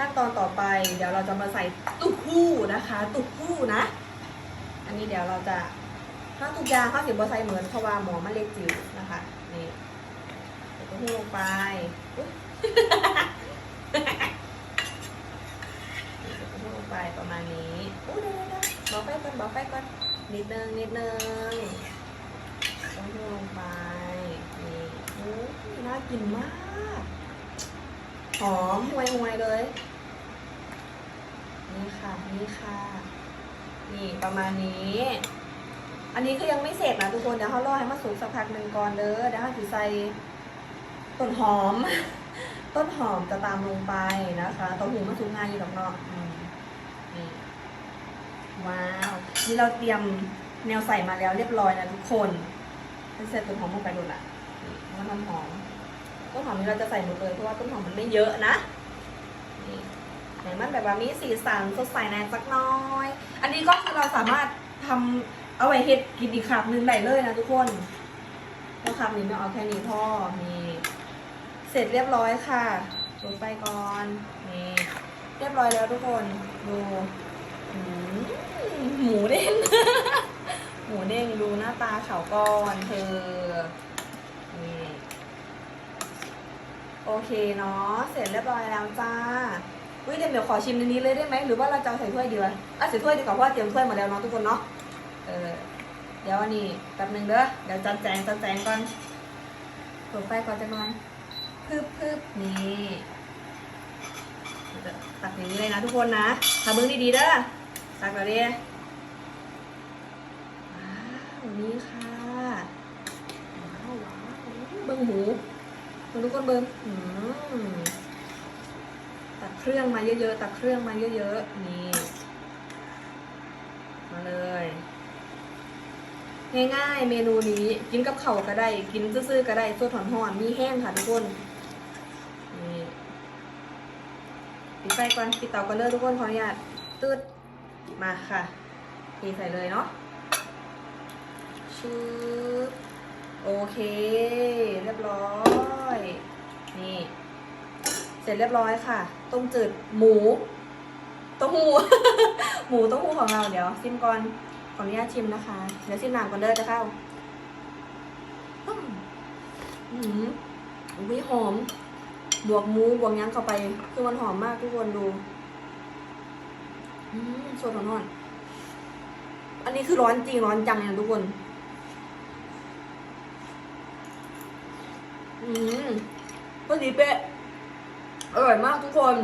ขั้นตอนต่อไปเดี๋ยวเราจะมาใส่ตุกหู้นะคะ ตุกหู้นะ อันนี้เดี๋ยวเราจะถ้าทุกยางข้าวสิบบใสเหมือนเพราะว่าหมอมันเล็กจิ๋วนะคะนี่ใส่ตุกหู้ลงไปอุ๊ยใส่ตุกหู้ลงไปประมาณนี้อู้เดี๋ยวเดี๋ยวเบอกไฟก่อนบอกไฟก่อนนิดนึงนิดนึงตุกหู้ลงไปนี่โอ้ยน่ากินมาก หอมหวยหวยๆเลย นี่ค่ะ นี่ค่ะ นี่ประมาณนี้ อันนี้คือยังไม่เสร็จนะทุกคนเดี๋ยวเขารอให้มันสุกสักพักหนึ่งก่อนเด้อเดี๋ยวเขาจะใส่ต้นหอม ต้นหอมจะตามลงไปนะคะต้าหูมันสุกง่ายอยู่ดอกเนาะอืมนี่ว้าวนี่เราเตรียมแนวใส่มาแล้วเรียบร้อยนะทุกคนให้ใส่ต้นหอมลงไปดูละนี่มันหอมหอมต้นหอมนี้เราจะใส่หมดเลยเพราะว่าต้นหอมมันไม่เยอะนะนี่ เห็นมันแบบว่ามีสีสันสดใสแน่สักน้อย อันนี้ก็คือเราสามารถทำเอาไว้เฮ็ดกินอีกคำหนึ่งได้เลยนะทุกคนแล้วคำนี้ไม่เอาแค่นี้พ่อนี่เสร็จเรียบร้อยค่ะลดไปก่อนนี่เรียบร้อยแล้วทุกคนดูหมูเด้งหมูเด้งดูหน้าตาเขาก่อนเธอนี่โอเคเนาะเสร็จเรียบร้อยแล้วจ้า วิเดี๋ยวเดี๋ยวขอชิมในนี้เลยได้ไหมหรือว่าเราจะเอาใส่ถ้วยดีวะอะใส่ถ้วยดีกว่าเพราะว่าเตรียมถ้วยมาแล้วเนาะทุกคนเนาะเออเดี๋ยวอันนี้แป๊บหนึงเด้อเดี๋ยวจัดแจงจัดแจงก่อนเปิดไฟก่อนจะนอนพึบพึบนี่จะตักอย่างนี้เลยนะทุกคนนะทำมือดีๆเด้อตักแล้วดิว้าวนี่ค่ะว้าวว้าวเบิ้งหมูทุกคนเบิ้งอืม เครื่องมาเยอะๆ ตักเครื่องมาเยอะๆ นี่ มาเลย ง่ายๆ เมนูนี้กินกับเข่าก็ได้ กินซื่อๆก็ได้สดหอนๆมีแห้งค่ะทุกคน นี่ปิดไฟก่อนปิดเตาก่อนเลยทุกคนขออนุญาตตืดมาค่ะเทใส่เลยเนาะชืบโอเค เรียบร้อย ร็จเรียบร้อยค่ะ ต้มจืดหมูเต้าหู้ หมูเต้าหู้ของเราเดี๋ยวชิมก่อน ขออนุญาตชิมนะคะ เดี๋ยวชิมน้ำก่อนเด้อจะเข้าอืมอืมอุ้ยหอม บวกหมูบวกยังเข้าไป คือมันหอมมากทุกคนดู อืมสดหอนอันนี้คือร้อนจริงร้อนจังเลยนะทุกคน อืมพอดีเป๊ะ อร่อยมากทุกคน